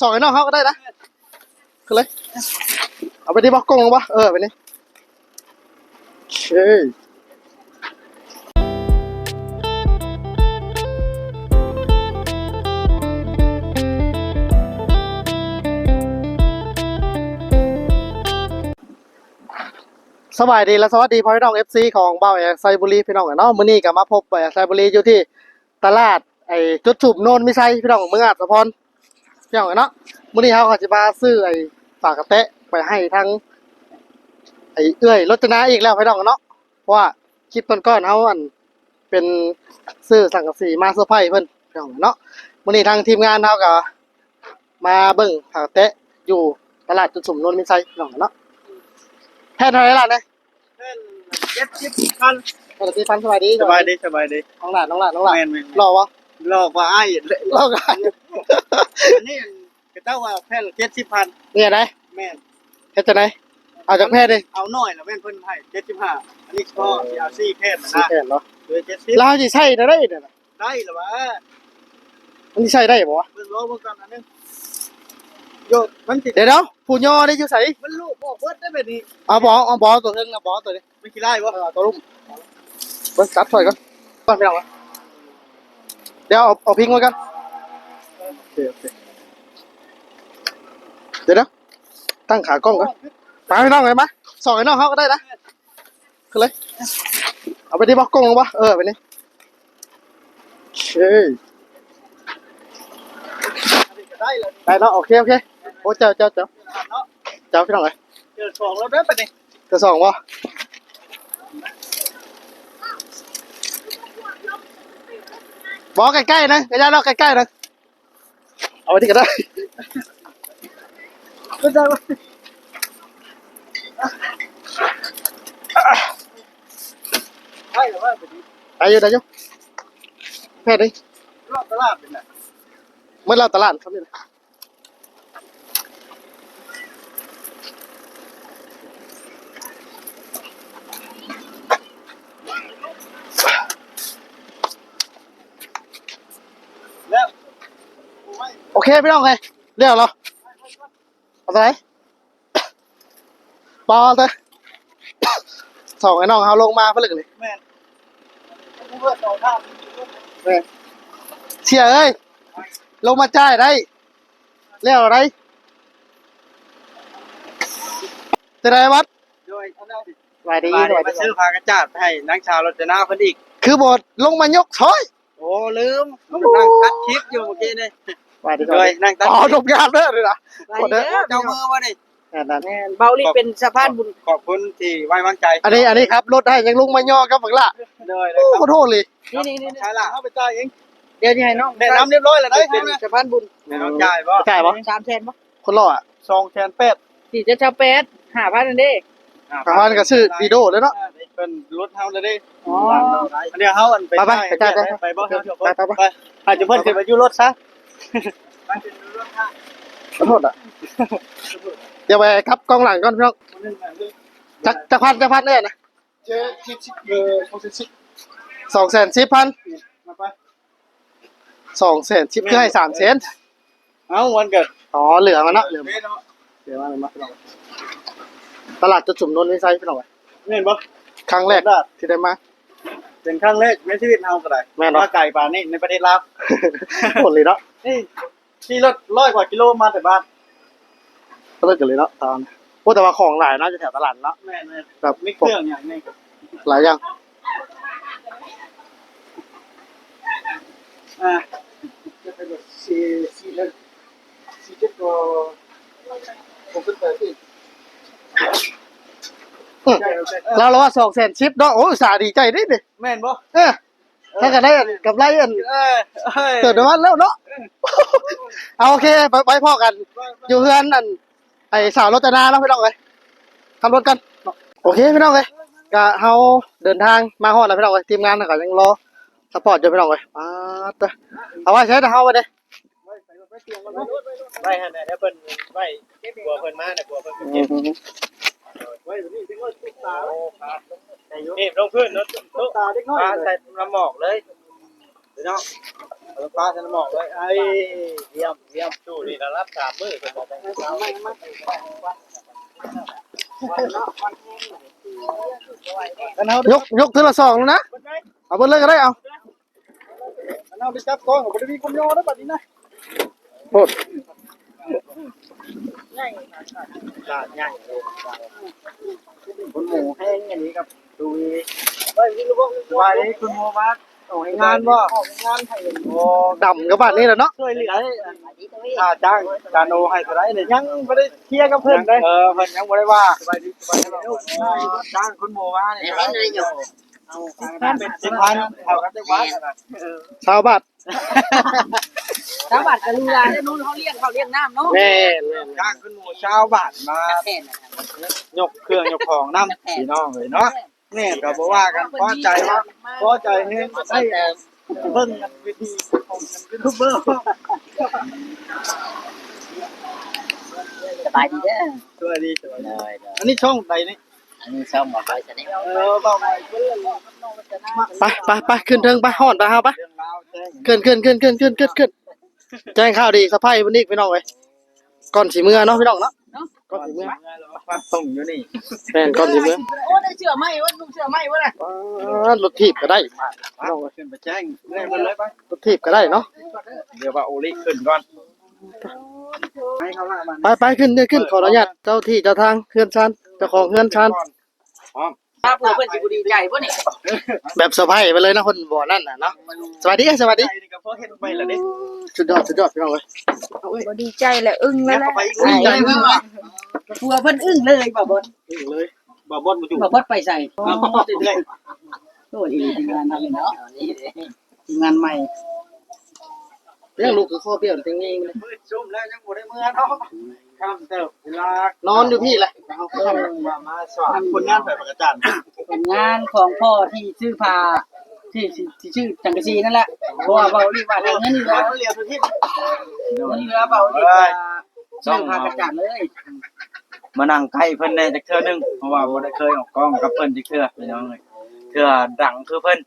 สองไอ้น้องเขาก็ได้นะขึ้นเลย เอาไปที่บล็อกกงลงปะเออไปนี่โอเคสบายดีและสวัสดีพ่อพี่น้องเอฟซีของเบ้าแอกไซบุรีพี่น้องเนาะมื้อนี้ก็มาพบแอกไซบุรีอยู่ที่ตลาดไอ้จุดฉุบโนนมิไซพี่น้องเมืองอาจสะพร พี่น้องเนาะมื้อนี้เขาก็จะมาซื้อไอ้ฝากกระเตะไปให้ทั้งไอ้เอื้อยรจนาอีกแล้วพี่น้องเนาะเพราะว่าคลิปก่อนๆเขาอันเป็นซื้อสังกะสีมาเซอร์ไพรส์เพิ่นพี่น้องเนาะมื้อนี้ทางทีมงานเขาก็มาเบิ่งฝากกระเตะอยู่ตลาดจุดฉุบโนนมิไซพี่น้องเนาะแพทย์เท่าไหร่ล่ะเนี่ยเจ็ดสิบพันปกติฟันสบายดีสบายดีสบายดีน้องหลานน้องหลานน้องหลานแม่นแม่นรอวะ รอกว่าไอ้ายเลยรอกันอันนี้กระเต้าว่าแพนเจ็ดสิบพันเนี่ยไหนแม่นเฮ็ดจะไหนเอาจากแพทย์ดิเอาหน่อยแล้วแม่นเพิ่นให้เจ็ดสิบห้าอันนี้ก็ที่เอาซี่แพนนะสี่แพทย์เนาะเหลือเจ็ดสิบเราสิใช้ได้ได้เนี่ยนะได้หรือวะมันสิใช้ได้บ่วะเพิ่นรอเบิ่งกันอันนึงโยดมันติดเดี๋ยวเดี๋ยวผู้ย่อได้อยู่ไสมันลูกบอกเบิดได้แบบนี้เอาบอเอาบอตัวเทึงเอาบอตัวนี้ไม่คิดได้เอบ่อตัวลุ่มเบิ่งตัดถอยก่อนก่อนไปเอาวะ เดี๋ยวเอาเอาพิงไว้กันโอเคโอเคเดี๋ยวนะตั้งขากล้องก่อนไปให้น้องเลยมั้ยสองไอ้น้องเขาก็ได้นะขึ้นเลย เอาไปที่บล็อกกล้องลงปะเออไปนี่โอเคอันนี้ก็ได้แล้วได้เนาะโอเคโอเคโอ้เจ้าเจ้าเจ้าเนาะเจ้าพี่น้องเลยเจอสองแล้วเด้อไปนี่จะสองวะ บอกใกล้ๆนะใกล้ๆเนาะใกล้ๆนะ เอาไปที่ก็ได้ก็ได้ว่าได้หรือว่าแบบนี้ได้อยู่ได้อยู่แพทย์ดิรอบตลาดเป็นไงเมื่อเราตลาดครับนี่ย แล้ว โอเค พี่น้องเลยเรียกเราเอาตัวไหนปอเลยสองไอ้น้องเอาลงมาเพื่อเลยแม่นกูเพื่อสองท่านเชียร์เอ้ยลงมาจ่ายได้เรียกอะไรจะได้วัดโดยเอาได้ดิสวัสดีมาสเดี๋ยวัวสมาดีซื้อพากระจาดไปให้นางชาวรจนาเพิ่นอีก คือบทลงมายกช้อย โอ้ลืมนั่งตัดคลิปอยู่เมื่อกี้นี่ สวัสดีโดยนั่งตัดอ๋อลงยามเด้อเลยนะกดเด้อเจ้ามือมาดินั่นนั่นเบาลีเป็นสะพานบุญ ขอบคุณที่ไว้วางใจอันนี้อันนี้ครับรถได้ยังลุงมาย่อครับบังละโดยโอ้ขอโทษเลย นี่นี่นี่ใช่ละเอาไปจ่ายเองเดี๋ยวนี้ให้น้องแนะนำเรียบร้อยแล้วได้เป็นสะพานบุญแนะนำจ่ายบ่จ่ายปะสามแสนปะคนรออะสองแสนแปดสี่จะเช่าแปดห้าพันนั่นเด้กระพานก็ชื่อดีโดเลยเนาะ เป็นรถเฮาเลยดิอ๋ออันนี้เฮาอันไปไปไปไปจ่ายไปบ่เฮาไปไปไปไปอาจจะเพิ่นขึ้นมาอยู่รถซะ ขอโทษอะเดี๋ยวไปครับกล้องหลังก่อนพี่น้องจักจักพันจักพันเนี่ยนะเจ๊ชิชิเออเขาสิชิสองแสนสิบพันมาไปสองแสนสิบเพื่อให้สามเซนเอ้าวันเกิดอ๋อเหลือมันเนาะเหลือเว้ยเนาะเหลือมันมาพี่น้องตลาดจุดจุ่มนนท์วิไซพี่น้องเห็นบ่ครั้งแรกที่ได้มาเป็นครั้งแรกในชีวิตเฮาก็ได้แม่นบ่มาไก่ป่านนี้ในประเทศลาวหมดเลยเนาะ นี่ขี่รถร้อยกว่ากิโลมาแต่บ้านก็เลิกกันเลยเนาะตอนโอ้แต่ว่าของหลายน่าจะแถวตลาดเนาะแม่นแบบๆมีเครื่องอย่างนี้หลายอย่างอ่าซีซีเลซีเจ็ดตัวผมขึ้นไปที่เราเราว่าสองแสนชิปเนาะโอ้ยสาดีใจดิดิแม่นบ่เออ ถ้ากันได้กับไรอันเออเอ้ยเกิดในวันแล้วเนาะเอาโอเคไปไปพ่อกัน อยู่เพื่อนนั่นไอสาวรถจนาเนาะพี่น้องเลยขับรถกัน โอเคพี่น้องเลยก็เฮาเดินทางมาฮอดแล้วพี่น้องเลยทีมงานก็ยังรอสปอร์ตอยู่พี่น้องเลยมาเตอะเอาไว้ใช้แต่เฮาไปเด้ไว้หั่นน่ะเดี๋ยวเพิ่นไว้กลัวเพิ่นมาน่ะกลัวเพิ่นเก็บ ไว้แบบนี้ถึงว่าตุ๊กตานี่ลงพื้นเนาะตุ๊กตาเด็กน้อยใส่น้ำหมอกเลยพี่น้องเอาฟ้าฉันหมอกเลยไอ้เยี่ยมเยี่ยมสู้นี่ระรับสามมือเป็นบอกได้ยกยกทีละสองแล้วนะ เอาเบิ่เลยก็ได้เอาเอาไปจับกองกับบ่ได้มีคนโยนนะบัดนี้นะโทษ จ้าใหญ่คุณหมูแห้งอย่างนี้ครับดูเฮ้ยพี่รู้บ่ว่านี้คุณหมูมาส่งให้งานบ่งานให้โอ้ดำกับบ้านนี้แหละเนาะช่วยเหลือค่าจ้างจานโอให้เท่าไหร่เนี่ยยังบ่ได้เคลียร์กับเพิ่นเด้เออเพิ่นยังบ่ได้ว่าสบายดีสบายดีจ้างคุณหมูมาเนี่ยเอาเป็นสิบพันเท่ากันจังหวัดนะชาวบ้าน สามบาทกะลูลาได้นู้นเขาเรียกเขาเรียกน้ำเนาะแม่นแม่นจ้างคุณหมูชาวบ้านมาแค่นั้นยกเครื่องยกของน้ำพี่น้องเลยเนาะเนี่ยก็บอกว่ากันพอใจว่าพอใจเฮ้ยได้เบิ่งกันวิธีของยูทูบเบอร์สบายดีเด้อสวัสดีสวัสดีอันนี้ช่องใดนี่อันนี้ชอบบอกไปซะนี่เออบอกไปเรื่องไปไปไปขึ้นเทิงไปฮ้อนไปเฮาไปราวแจ้ง ขึ้นขึ้นขึ้นขึ้นขึ้นขึ้นขึ้น แจ้งข่าวดีสะพายวันนี้พี่น้องเอ้ยก่อนสิเมื่อเนาะพี่น้องเนาะก่อนสิเมื่อมาส่งอยู่นี่แม่นก่อนสิเมื่อโอ้ได้เชื่อไหมว่าลูกเชื่อไหมวะน่ะว้ารถถีบก็ได้พี่น้องเอ้ยขึ้นไปแจ้งเรื่องมันเลยไปรถถีบก็ได้เนาะเดี๋ยวว่าโอลิขึ้นก่อนให้เขาละมันไปไปขึ้นเด้อขึ้นขออนุญาตเจ้าที่เจ้าทางเฮือนชันเจ้าของเฮือนชัน ถ้าเพื่อเพื่อนสิบ่ดีใจบ่นี่แบบสะพายไปเลยนะคนบ่อนั่นน่ะเนาะสวัสดีสวัสดีนี่ก็พอเห็นไปแล้วดิสุดยอดสุดยอดพี่น้องเอ้ยบ่ดีใจแหละอึ้งแล้แล้ววแหเข้าละไปอีกดีใจมากว่ะกลัวเพิ่นอึ้งเลยบ่บ่เลยบ่บดมาอยู่บ่บ่ไปใส่เอาเรื่อยโอ้ยทีมงานทำเลยเนาะทีมงานใหม่เรื่องลูกคือข้อเบี้ยวจริงๆเลยมืดซุ่มแล้วยังบ่ได้เมื่อเนาะ ข้ามเติบเวลานอนอยู่พี่แหละเอาเข้ามามาสอนคนงานแบบอาจารย์เป็นงานของพ่อที่ชื่อพาที่ที่ชื่อจังกะซีนั่นแหละเพราะว่าเบาลีว่าเงินเหลือเรียนทุกที่เงินเหลือเบาลีว่าช่องพากระจัดเลยมานั่งใกล้เพิ่นได้จักเทื่อนึงเพราะว่าบ่ได้เคยออกกล้องกับเพิ่นจักเทื่อพี่น้องเอ้ยเทื่อดังคือเพิ่น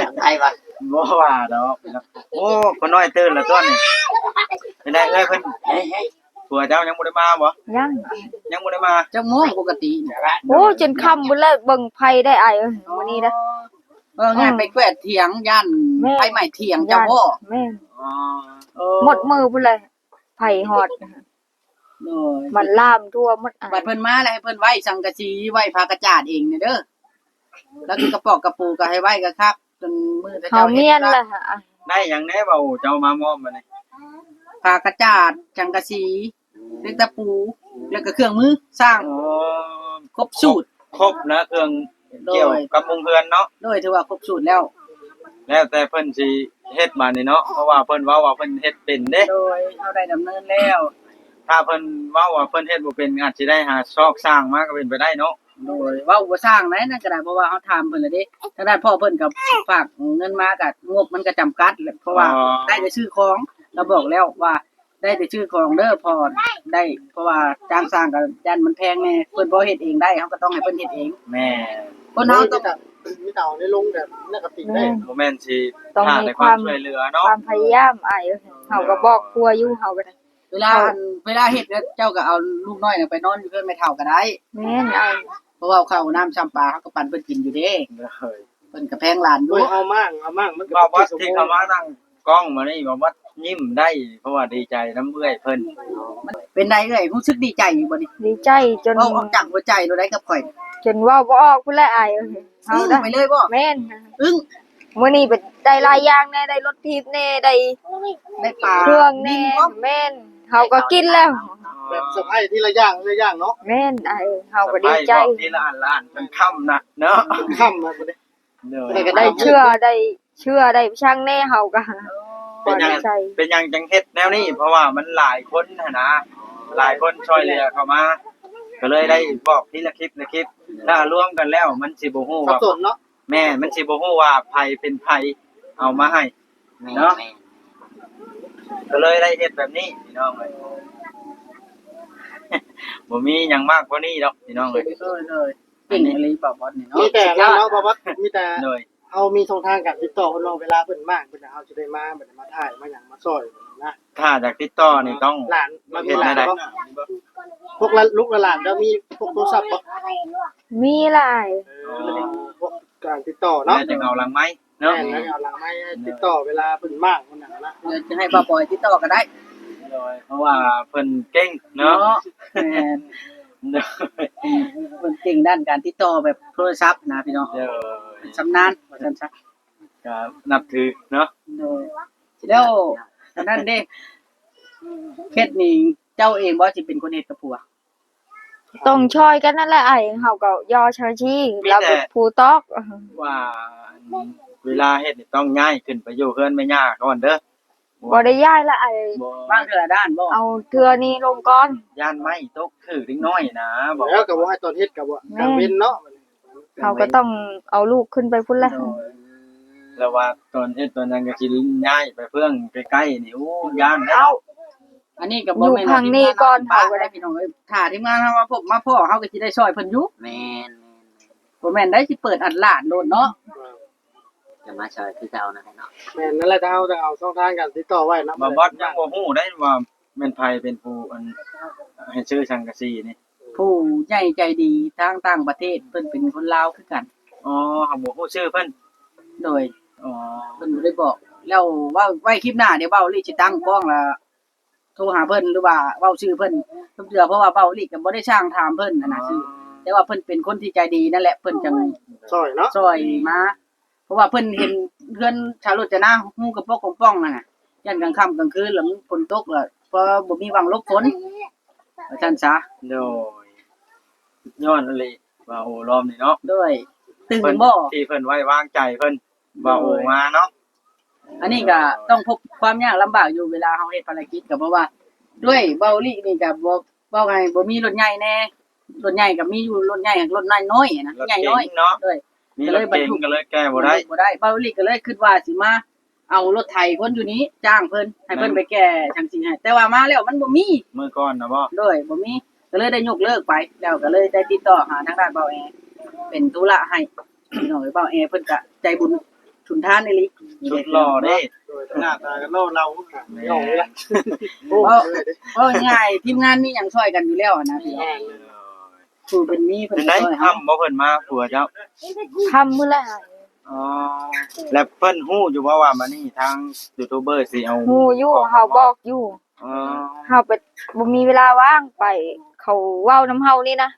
จังไทยว่ะบ่ว่าดอกพี่น้องโอ้คนน้อยตื่นแล้วตัวนี้เป็นได้เอ้ยเพิ่น ผัวเจ้ายังบ่ได้มาบ่ยังยังบ่ได้มาจังม่วงปกติโอ้จนค่ำบุแล้วเบิ่งไผได้อายเอ้ยมื้อนี้นะเอองานไปแกวดเถียงย่านไฟใหม่เถียงเจ้าพ่อแม่นอ๋อหมดมือพุ่นเลยไผฮอดโอ้ยมันลามทั่วหมดอะบัดเพิ่นมาแล้วให้เพิ่นไว้สังกะสีไว้พากระจาดเองเนี่ยเด้อแล้วคือกระปอกกระปูก็ให้ไว้ก็ครับจนมือแต่เฮาเมียนล่ะฮะได้หยังแน่เว้าเจ้ามามอบมานี่พากระจาดจังกะสี เล็กตะปู แล้วก็เครื่องมือสร้างโอ้ครบสูตร ครบนะเครื่องเกี่ยวกับมุงเฮือนเนาะโดยถือว่าครบสูตรแล้ว แล้วแต่เพิ่นสิเฮ็ดมานี่เนาะเพราะว่าเพิ่นเว้าว่าเพิ่นเฮ็ดเป็นเด้โดยเฮาได้ดำเนินแล้ว ถ้าเพิ่นเว้าว่าเพิ่นเฮ็ดบ่เป็นอาจสิได้หาซอกสร้างมาก็เป็นไปได้เนาะโดยเว้าบ่สร้างไหนนั่นก็ได้เพราะว่าเฮาถามเพิ่นแล้วเด้ทางด้านพ่อเพิ่นก็ฝากเงินมาก็งบมันก็จำกัดแหละเพราะว่าได้แต่ชื่อของเราบอกแล้วว่าได้แต่ชื่อของเด้อพอ ได้เพราะว่าจ้างสร้างกับยันมันแพงแน่เพิ่นบ่เฮ็ดเองได้เขาก็ต้องให้เพิ่นเฮ็ดเองแม่คนเฮาต้องมีเต่าในลงแบบนักติได้บ่แม่นสิต้องหามีในคาวความมช่วยเหลือคเนาะวามพยายามอายเอ้ยเฮาก็บอกครัวอยู่เฮาก็ได้เวลาเวลาเฮ็ดเนี่ยเจ้าก็เอาลูกน้อยน่ะไปนอนอยู่เพิ่นไม่เท่าก็ได้แม่นอายเพราะว่าข้าวน้ำชำปลาเขาก็ปั่นเพิ่นกินอยู่เด้เฮ้ยเพิ่นก็แพงหลานอด้ยู่วยเอามั่งเอามั่งมันก็ว่าวัดที่เขามานั่งกล้องมานี่ว่าวัด ยิ้มได้ เพราะว่าดีใจน้ำเอื้อยเพิ่นเป็นไดเอ้ยรู้สึกดีใจอยู่บ่นี่ดีใจจนเว้าออกจากหัวใจเราได้กับข่อยจนเว้าบ่ออกพุ่นแหละอายเอ้ยเฮาอึ้งได้ไปเลยบ่แม่นอึ้งมื้อนี้เป็นได้หลายอย่างแน่ได้รถทิพย์แน่ได้ได้ปลาเครื่องแน่ดินพร้อมแม่นเฮาก็กินแล้ว แบบสะพายทีละอย่างทีละอย่างเนาะแม่นอายเฮาก็ดีใจสบายบอกทีละอันละอันเป็นค่ำนะเนาะค่ำมาเลยเด้อได้ก็ได้เชื่อได้เชื่อได้ช่างแน่เฮาก็ เป็นหยังใจเป็นหยังจังเฮ็ดแนวนี้ เพราะว่ามันหลายคนนะนะหลายคนช่วยเหลือเข้ามา ก็เลยได้บอกทีละคลิปละคลิป ถ้ารวมกันแล้วมันสิบ่ฮู้สับว่าสนเนาะแม่มันสิบ่ฮู้ว่าไผเป็นไผเอามาให้ เนาะ ก็เลยได้เฮ็ดแบบนี้พี่น้องเอ้ย บ่มีหยังมากกว่านี้ดอกพี่น้องเอ้ยเลยเลยเก่งอะไรป่าวบอสนี่เนาะมีแต่นั่นเนาะบ่ว่ามีแต่เลย เฮามีช่องทางการติดต่อเพิ่นเนาะเวลาเพิ่นมากเพิ่นน่ะเฮาสิได้มาแบบมาถ่ายมาหยังมาซอยนะถ้าจากติดต่อนี่ต้อง หลานมามีเห็นหลานได้บ่พวกหลานลูกหลานแล้วมีพวกโทรศัพท์บ่มีหลายพวกการติดต่อเนาะแล้วจะเอาหลังไม้แม่เนาะนแล้วเอาหลังไม้ให้ติดต่อเวลาเพิ่นมากมันน่ะนะเดี๋ยวจะให้ป้าปอยติดต่อก็ได้เพราะว่าเพิ่นเก่งเนาะเนาะแม่นเด้อเพิ่นเก่งด้านการติดต่อแบบโทรศัพท์นะพี่น้อง เด้อ ชำนาญว่าซั่นซะก็นับถือเนาะโดยแล้วอันนั้นเด้เคสนี้เจ้าเองบ่สิเป็นคนเฮ็ดกับผัวต้องช่วยกันนั่นแหละไอ้เฮาก็ยอชาชีแล้วเป็นผู้ตอกว่าเวลาเฮ็ดนี่ต้องย้ายขึ้นไปอยู่เฮือนแม่ย่าก่อนเด้อบ่ได้ย้ายละไอ้บ่บางเทื่อด้านบ่เอาเทือนี้ลงก่อนย่านไม้ตกถือเล็กน้อยนะบอกแล้วก็บ่ให้ตอนเฮ็ดก็บ่กลางเว้นเนาะ เขาก็ต้องเอาลูกขึ้นไปพุ่นละแล้วว่าตอนเฮ็ดตอนนั้นก็สิย้ายไปเพื่องใกล้ๆนี่โอ้ย่านได้เอ้าอันนี้ก็บ่อยู่แม่นทางนี้ก่อนป้าเฮาก็ก็ได้ได้พี่น้องเอ้ยถ้าทีมงานเฮามาพบมาพ่อเฮาก็สิได้ช่วยเพิ่นอยู่แม่นบ่แม่นได้สิเปิดอัดลาดโดนเนาะจะมาช่วยคือเก่านะเนาะแม่นนั่นแหละถ้าเอาจะเอาช่องทางการติดต่อไว้นะบ่บอดยังบ่ฮู้ได้ว่าแม่นไผเป็นผู้อันให้ชื่อสังกะสีนี่ ผู้ใหญ่ใจดีทางต่างประเทศเพิ่นเป็นคนลาวคือกัน อ๋อเฮาบ่ฮู้ชื่อเพิ่นโดยอ๋อเพิ่นบ่ได้บอก แล้วว่าไว้คลิปหน้าเดี๋ยวเบ้าลี่สิตั้งกล้องแล้วโทรหาเพิ่นหรือว่าเว้าชื่อเพิ่นเพิ่นเถื่อเพราะว่าเบ้าลี่ก็บ่ได้ช่างถามเพิ่นน่ะนะชื่อแต่ว่าเพิ่นเป็นคนที่ใจดีนั่นแหละเพิ่นจัง ซอยเนาะ ซอยมาเพราะว่าเพิ่นเห็น เพื่อนชาวรถจะหน้าฮู้กับพวกของป้องนั่นน่ะยันกลางค่ำกลางคืนแล้วมันฝนตกแล้วพอบ่มีหวังหลบฝนว่าซั่นซะ โดย ย้อนอะไรว่าโอ้รอบนี่เนาะด้วยตื่นเพิ่นบ่ที่เพิ่นไว้วางใจเพิ่นว่าโอ้มาเนาะอันนี้ก็ต้องพบความยากลำบากอยู่เวลาเฮาเฮ็ดภารกิจก็เพราะว่า ด้วยเบาลี่นี่ก็บ่เว้าไงบ่มีรถใหญ่แน่รถใหญ่ก็มีอยู่รถใหญ่กับรถน้อยๆนะรถใหญ่เก๋น้อยงเนาะด้วยมีรถเก๋งก็เลยแก้บ่ได้บ่ได้เบาลี่ก็เลยคิดว่าสิมาเอารถไถคนอยู่นี้จ้างเพิ่นให้เพิ่นไปแก้จังซี่ให้แต่ว่ามาแล้วมันบ่มีมื้อก่อนนะบ่ด้วยบ่มี ก็เลยได้ยกเลิกไป แล้วก็เลยได้ติดต่อหาทางด้านเบาแอเป็นธุระให้พี่น้องเบาแอเพิ่นก็ใจบุญทุนทานในลิชุดหล่อเด้โดยหน้าตากันเนาะเราไม่ออกเลยล่ะโอ้เพราะยเพราะง่ายๆทีมงานมีหยังช่วยกันอยู่แล้วอะนะพี่น้องผู้เป็นมีเพิ่นเป็นก็ได้ช่วยทำบ่เพิ่นมาผัวเจ้าทำมื้อละอ๋อแล้วเพิ่นฮู้อยู่บ่ว่ามานี่ทางยูทูบเบอร์สิเอาฮู้อยู่เฮาบอกอยู่อ๋อเฮาไปบ่มีเวลาว่างไป เขาเว้านํเฮานี่นะ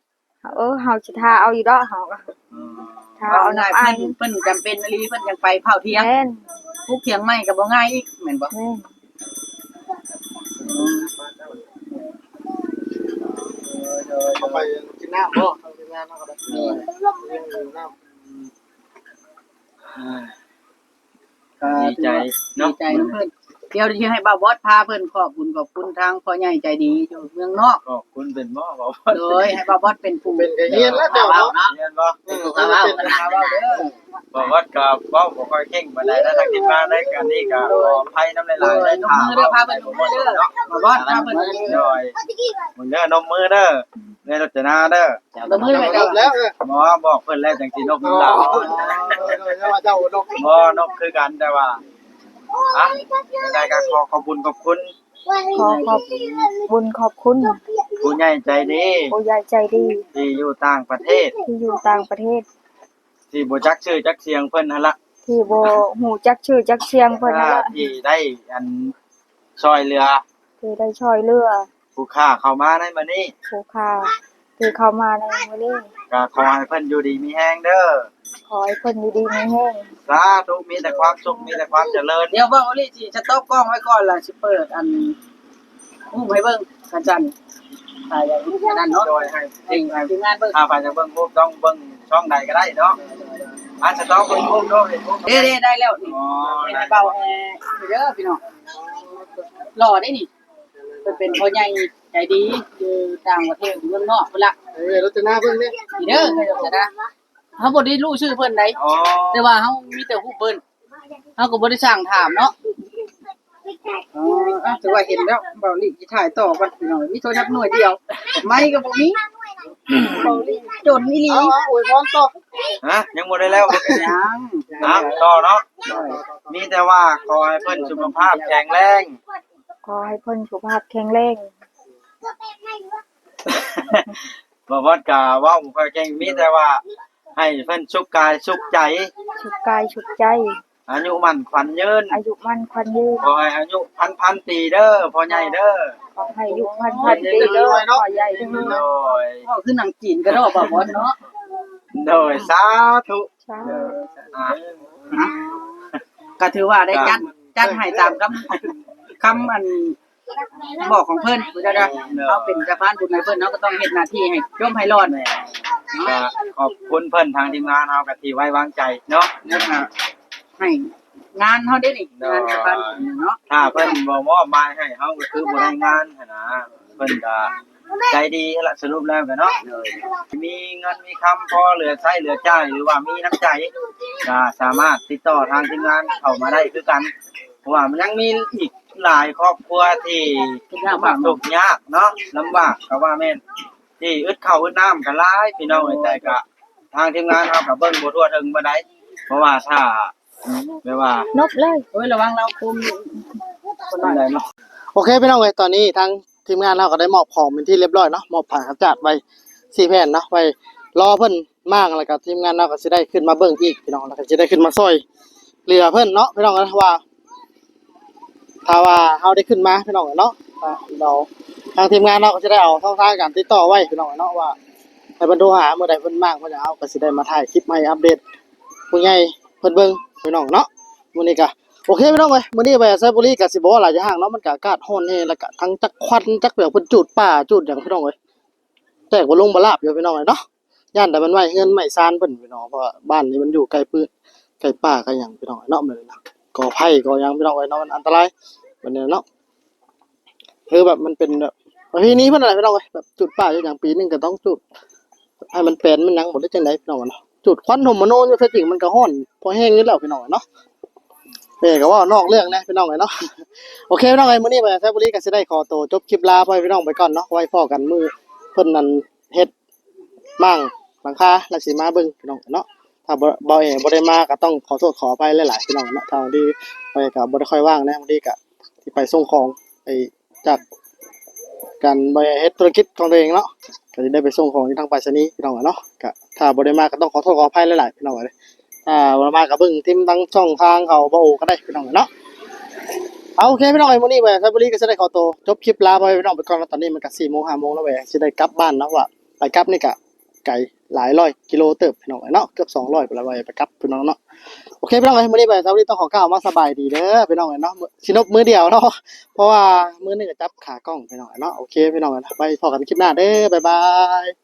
เออเฮาสิทาเอาอยู่ดอกเฮาก็อืมทาเอาเอาง่ายน้ำอ้ายเพิ่นเพิ่นจำเป็นอหลีเพิ่นยังไปเผาเที่ยงแม่นทุกเที่ยงใหม่ก็บ่ง่ายอีกแม่นบ่แม่นเอาไปกินน้ำบ่เอากินน้ำเนาะก็ได้เออกินน้ำดีใจดีเนาะใจเพิ่น เดี๋ยวสิให้บ่าวบอสพาเพิ่นขอบคุณขอบคุณทางพ่อใหญ่ใจดีอยู่เมืองนอกขอบคุณเป็นบ่บ่โดยให้บ่าวบอสเป็นผู้เป็นไงเฮียนแล้วเจ้าเนาะเนาะเรียนบ่เออเอาเป็นพาเว้าเด้อบอกว่ากับเว้าบ่ค่อยเก่งปานใดนะถ้าคิดมาได้กันนี่ก็ขออภัยนำหโดลายๆยได้นมถามมือเด้อพาเพิ่นนมมือเด้อบ่าวบอสพาเพิ่นนมมือโดยมึงเด้อนมมือเด้อในรถจนาเด้อนมมือไปจเด้อบแล้วเออหมอบอกเพิ่นแล้วจังสินกอ๋มืออดาวเจ้าดอกบ่นกคือกันแต่ว่า อะได้ก็ขอขอบคุณขอบคุณขอขอบบุญขอบคุณผู้ใหญ่ใจดีผู้ใหญ่ใจดีที่อยู่ต่างประเทศ ที่อยู่ต่างประเทศ ที่บ่จักชื่อจักเสียงเพิ่นหั่นละที่บ่ฮู้จักชื่อจักเสียงเพิ่นนั่นแหละที่ได้อันช่วยเหลือที่ได้ช่วยเหลือผู้ค้าเข้ามาในมื้อนี้ผู้ค้า ที่เข้ามาในมื้อนี้ก็ขอให้เพิ่นอยู่ดีมีแฮงเด้อขอให้เพิ่นอยู่ดีมีแห้งสาธุมีแต่ความสุขมีแต่ความเจริญเดี๋ยวบ่าวลี่สิสต็อปกล้องไว้ก่อนล่ะสิเปิดอันฮู้ให้เบิ่งกันจันถ่ายอย่างนั้นเนาะโดยให้จริงทีมงานเบิ่งถ้าไปจะเบิ่งรูปต้องเบิ่งช่องใดก็ได้เนาะอาจจะต้องเบิ่งรูปด้วยเห็นรูปเด้เด้ได้แล้วนี่อ๋อเป็นเบาแอร์เด้อพี่น้องหล่อได้นี่เพิ่นเป็นพ่อใหญ่ ใจดีอยู่ต่างประเทศอยู่เมืองนอกพุ่นละเออรถจะหน้าเพิ่งเนี่ยนี่เด้อเคยบอกนะเฮาบ่ได้รู้ชื่อเพิ่นใดอ๋อแต่ว่าเฮามีแต่ฮู้เพิ่นเฮาก็บ่ได้สร้างถามเนาะอ๋ออะถือว่าเห็นแล้วเบาลิสิถ่ายต่อกันพี่น้องมีโทรศัพท์หน่วยเดียว ไม้ก็บ่มีจนอีหลีเอาเอาอวยพรต่อฮะยังบ่ได้แล้วยังนะต่อเนาะมีแต่ว่าขอให้เพิ่นสุขภาพแข็งแรง ขอให้เพิ่นสุขภาพแข็งแรง บ่ว่ากะเว้าบ่ค่อยเก่งมีแต่ว่า ให้เพิ่นสุขกายสุขใจสุขกายสุขใจ อายุมั่นขวัญยืนอายุมั่นขวัญยืนขอให้อายุพันพันปีเด้อพ่อใหญ่เด้อขอให้อายุพันพันปีเด้อขอใหญ่เด้โดอยก็คือหนังจีนก็ดอกบ่บ่เนาะโดยสาธุสาอ่าก็ถือว่าได้จัดจัดให้ตามคำคำอัน บอกของเพิ่นว่าจะได้เขาเป็นสะพานบุญในเพิ่นเนาะก็ต้องเฮ็ดหน้าที่ให้ย่อมให้รอดเนาะก็ขอบคุณเพิ่นทางทีมงานเฮาก็ที่ไว้วางใจเนาะแล้วก็ให้งานเฮาได้นี่งานสะพานบุญเนาะถ้าเพิ่นบ่มอบหมายให้เฮาก็คือบ่ได้งานหั้นนะเพิ่นก็ใจดีละสรุปแล้วก็เนาะมีเงินมีคำพอเหลือใช้เหลือจ่ายหรือว่ามีน้ำใจก็สามารถติดต่อทางทีมงานเข้ามาได้คือกันเพราะว่ามันยังมีอีก หลายครอบครัวที่ทุกอย่างมากทุกข์ยากเนาะลำบากก็ว่าแม่นที่อึดข้าวอึดน้ำก็หลายพี่น้องเอ้ยแต่ก็ทางทีมงานเฮาก็เบิ่งบ่ทั่วถึงบ่ได้เพราะว่าถ้าไม่ว่านบเลยโอ้ยระวังเราคุมคนใดเนาะโอเคพี่น้องเอ้ยตอนนี้ทางทีมงานเราก็ได้มอบของเป็นที่เรียบร้อยเนาะมอบผ่านกระจาดไว้สี่แผ่นเนาะไว้รอเพิ่นมากแล้วก็ทีมงานเราก็สิได้ขึ้นมาเบิ่งอีกพี่น้องแล้วก็สิได้ขึ้นมาซอยเรือเพิ่นเนาะพี่น้องเอ้ยว่า ถ้าว่าเฮาได้ขึ้นมาพี่น้องเอ้ยเนาะเราทางทีมงานเราก็จะได้เอาช่องทางการติดต่อไว้พี่น้องเนาะว่าให้เพิ่นโทรหาเมื่อใดเพิ่นมากเพิ่นจะเอาก็สิได้มาถ่ายคลิปให้อัปเดตผู้ใหญ่เพิ่นเบิ่งพี่น้องเนาะมื้อนี้ก็โอเคพี่น้องเว้ยมื้อนี้ไปไซบุรีก็สิบ่หลายอย่างเนาะมันก็อากาศร้อนแฮแล้วก็ทั้งจักควันจักเปลือกเพิ่นจูดป่าจูดหยังพี่น้องเว้ยแต่บ่ลงบ่ลาบอยู่พี่น้องเว้ยเนาะย่านแต่มันไว้เงินไม่ซานเพิ่นพี่น้องเพราะบ้านนี้มันอยู่ใกล้ปืนใกล้ป่าใกลหยังพี่น้องเว้ยเนาะมื้อนี้นะ ก่อไผ่ก่อหยังพี่น้องเว้ยเนาะมันอันตรายบัดนี้เนาะคือแบบมันเป็นแบบประเพณีเพิ่นอะไรพี่น้องเว้ยแบบจุดป่าอย่างปีหนึงก็ต้องจุดให้มันเป็นมันหยังบ่ได้จังได๋พี่น้องเนาะจุดควันหมมโนอยู่แท้จริงมันก็ร้อนพอแห้งนิดแล้วพี่น้องเว้ยเนาะเป้ก็ว่านอกเรื่องนะพี่น้องเลยเนาะโอเคพี่น้องเลยมื้อนี้ไปแซบุรีก็สิได้ขอตัวจบคลิปลาพ่อพี่น้องไปก่อนเนาะไว้พอกันมือเพิ่นนั่นเฮ็ดมั่งหลังคาแล้วสิมาเบิ่งพี่น้องเนาะ ถ้าบ่บ่เองบ่ได้มากก็ต้องขอโทษขออภัยหลายๆพี่น้องเนาะทางที่ไปก็บ่ได้ค่อยว่างนะบางทีก็ที่ไปส่งของไปจากการไปเฮ็ดธุรกิจของตัวเองเนาะก็สิได้ไปส่งของที่ทางไปรษณีย์พี่น้องเนาะก็ถ้าบ่ได้มากก็ต้องขอโทษขออภัยหลายๆพี่น้องเลยอ่าวันมากับเบิ่งทิมทั้งช่องทางเขาบ่โอก็ได้พี่น้องเนาะเอาโอเคพี่น้องไอ้มื้อนี้แหวะไซบุรีก็สิได้ขอตัวจบคลิปลาไปพี่น้องไปก่อนแล้วตอนนี้มันก็4โมง5โมงแล้วแหวะสิได้กลับบ้านเนาะว่าไปกลับนี่ก็ ไกลหลายร้อยกิโลเติบพี่น้องเนาะเกือบ200ไปแล้วแหวะไปกับพี่น้องเนาะโอเคพี่น้องไอ้มื้อนี้ไปสวัสดีต้องขอกล่าวมาสบายดีเด้อพี่น้องเนาะสินบมือเดียวเนาะเพราะว่ามื้อนึงก็จับขากล้องพี่น้องเนาะโอเคพี่น้องไปพอกันคลิปหน้าเด้อบ๊ายบาย